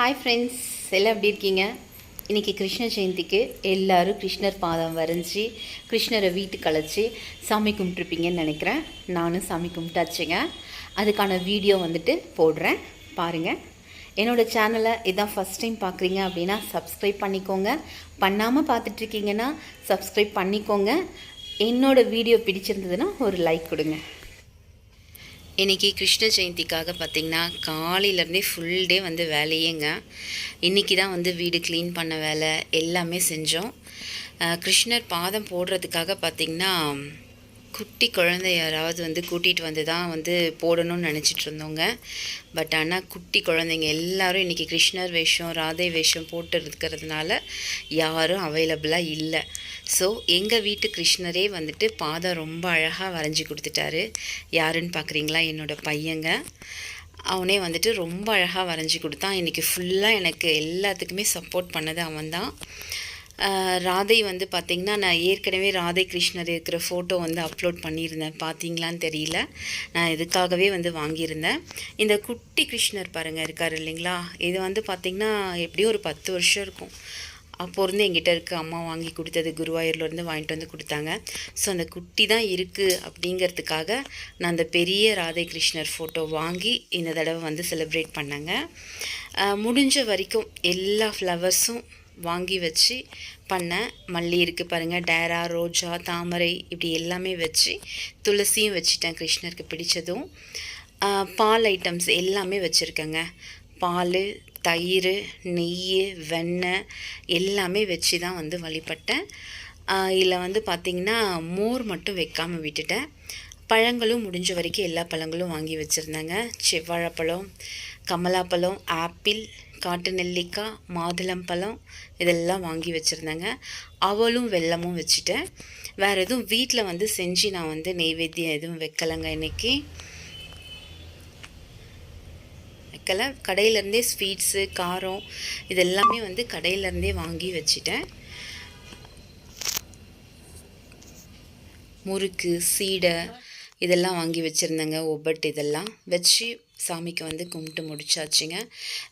Hi friends எல்லாம் எப்படி இருக்கீங்க? இன்றைக்கி கிருஷ்ண ஜெயந்திக்கு எல்லோரும் கிருஷ்ணர் பாதம் வரைஞ்சி கிருஷ்ணரை வீட்டுக்கு அழைச்சி சாமி கும்பிட்ருப்பீங்கன்னு நினைக்கிறேன். நானும் சாமி கும்பிட்டாச்சுங்க. அதுக்கான வீடியோ வந்துட்டு போடுறேன். பாருங்கள் என்னோடய சேனலை இதான் ஃபஸ்ட் டைம் பார்க்குறீங்க அப்படின்னா சப்ஸ்கிரைப் பண்ணிக்கோங்க. பண்ணாமல் பார்த்துட்ருக்கீங்கன்னா சப்ஸ்கிரைப் பண்ணிக்கோங்க. என்னோடய வீடியோ பிடிச்சிருந்ததுன்னா ஒரு லைக் கொடுங்க. இன்றைக்கி கிருஷ்ண ஜெயந்திக்காக பார்த்திங்கன்னா காலையிலேருந்தே ஃபுல் டே வந்து வேலையேங்க. இன்றைக்கி தான் வந்து வீடு க்ளீன் பண்ண வேலை எல்லாமே செஞ்சோம். கிருஷ்ணர் பாதம் போடுறதுக்காக பார்த்திங்கன்னா குட்டி குழந்தை யாராவது வந்து கூட்டிகிட்டு வந்து தான் வந்து போடணும்னு நினச்சிட்டு இருந்தோங்க பட் ஆனால் குட்டி குழந்தைங்க எல்லாரும் இன்றைக்கி கிருஷ்ணர் வேஷம் ராதை வேஷம் போட்டு இருக்கிறதுனால யாரும் அவைலபிளாக இல்லை. ஸோ எங்கள் வீட்டு கிருஷ்ணரே வந்துட்டு பாதம் ரொம்ப அழகாக வரைஞ்சி கொடுத்துட்டாரு. யாருன்னு பார்க்குறீங்களா என்னோடய பையங்க. அவனே வந்துட்டு ரொம்ப அழகாக வரைஞ்சி கொடுத்தான். இன்றைக்கி ஃபுல்லாக எனக்கு எல்லாத்துக்குமே சப்போர்ட் பண்ணது அவன்தான். தான் ராதை வந்து பார்த்திங்கன்னா நான் ஏற்கனவே ராதை கிருஷ்ணர் இருக்கிற ஃபோட்டோ வந்து அப்லோட் பண்ணியிருந்தேன். பார்த்தீங்களான்னு தெரியல. நான் இதுக்காகவே வந்து வாங்கியிருந்தேன். இந்த குட்டி கிருஷ்ணர் பாருங்கள் இருக்கார் இல்லைங்களா? இது வந்து பார்த்திங்கன்னா எப்படியும் ஒரு பத்து வருஷம் இருக்கும். அப்போ இருந்து எங்கிட்ட இருக்க. அம்மா வாங்கி கொடுத்தது குருவாயூர்லேருந்து வாங்கிட்டு வந்து கொடுத்தாங்க. ஸோ அந்த குட்டி தான் இருக்குது அப்படிங்கிறதுக்காக நான் அந்த பெரிய ராதை கிருஷ்ணர் ஃபோட்டோ வாங்கி இந்த தடவை வந்து செலிப்ரேட் பண்ணேங்க. முடிஞ்ச வரைக்கும் எல்லா ஃப்ளவர்ஸும் வாங்கி வச்சு பண்ணேன் மல்லி இருக்குது பாருங்கள் டேரா ரோஜா தாமரை இப்படி எல்லாமே வச்சு துளசியும் வச்சுட்டேன் கிருஷ்ணருக்கு பிடிச்சதும். பால் ஐட்டம்ஸ் எல்லாமே வச்சுருக்கேங்க. பால் தயிர் நெய் வெண்ணெய் எல்லாமே வச்சு தான் வந்து வழிபட்டேன். இதில் வந்து பார்த்திங்கன்னா மோர் மட்டும் வைக்காமல் விட்டுட்டேன். பழங்களும் முடிஞ்ச வரைக்கும் எல்லா பழங்களும் வாங்கி வச்சுருந்தேங்க. செவ்வாழைப்பழம் கமலாப்பழம் ஆப்பிள் காட்டு நெல்லிக்காய் மாதுளம்பழம் இதெல்லாம் வாங்கி வச்சுருந்தேங்க. அவளும் வெல்லமும் வச்சுட்டேன். வேறு எதுவும் வீட்டில் வந்து செஞ்சு நான் வந்து நெய்வேத்தியம் எதுவும் வைக்கலைங்க இன்றைக்கி வைக்கல. கடையிலேருந்தே ஸ்வீட்ஸு காரம் இதெல்லாமே வந்து கடையிலேருந்தே வாங்கி வச்சுட்டேன். முறுக்கு சீடை இதெல்லாம் வாங்கி வச்சுருந்தேங்க ஒவ்வொட்டு இதெல்லாம். வச்சு சாமிக்கு வந்து கும்பிட்டு முடிச்சாச்சுங்க.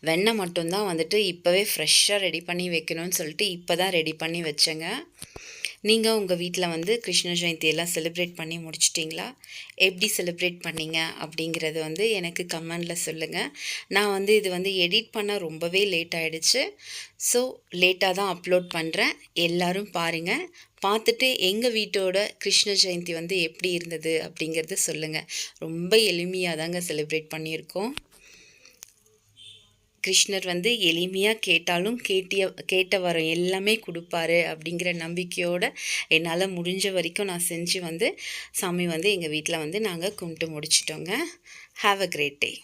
வெண்ணெய் மட்டும்தான் வந்துட்டு இப்போவே ஃப்ரெஷ்ஷாக ரெடி பண்ணி வைக்கணும்னு சொல்லிட்டு இப்போ தான் ரெடி பண்ணி வச்சேங்க. நீங்கள் உங்கள் வீட்டில் வந்து கிருஷ்ண ஜெயந்தியெல்லாம் செலிப்ரேட் பண்ணி முடிச்சிட்டிங்களா? எப்படி செலிப்ரேட் பண்ணீங்க? அப்படிங்கிறது வந்து எனக்கு கமெண்டில் சொல்லுங்கள் நான் வந்து இது வந்து எடிட் பண்ண ரொம்பவே லேட் ஆகிடுச்சு ஸோ லேட்டாக தான் அப்லோட் பண்ணுறேன் எல்லோரும் பாருங்கள் பார்த்துட்டு எங்கள் வீட்டோட கிருஷ்ண ஜெயந்தி வந்து எப்படி இருந்தது அப்படிங்கிறத சொல்லுங்கள் ரொம்ப எளிமையாக தாங்க செலிப்ரேட் பண்ணியிருக்கோம். கிருஷ்ணர் வந்து எளிமையாக கேட்டாலும் கேட்டிய கேட்ட வரம் எல்லாமே கொடுப்பாரு அப்படிங்கிற நம்பிக்கையோடு என்னால் முடிஞ்ச வரைக்கும் நான் செஞ்சு வந்து சாமி வந்து எங்கள் வீட்டில் வந்து நாங்கள் கும்பிட்டு முடிச்சிட்டோங்க. Have a great day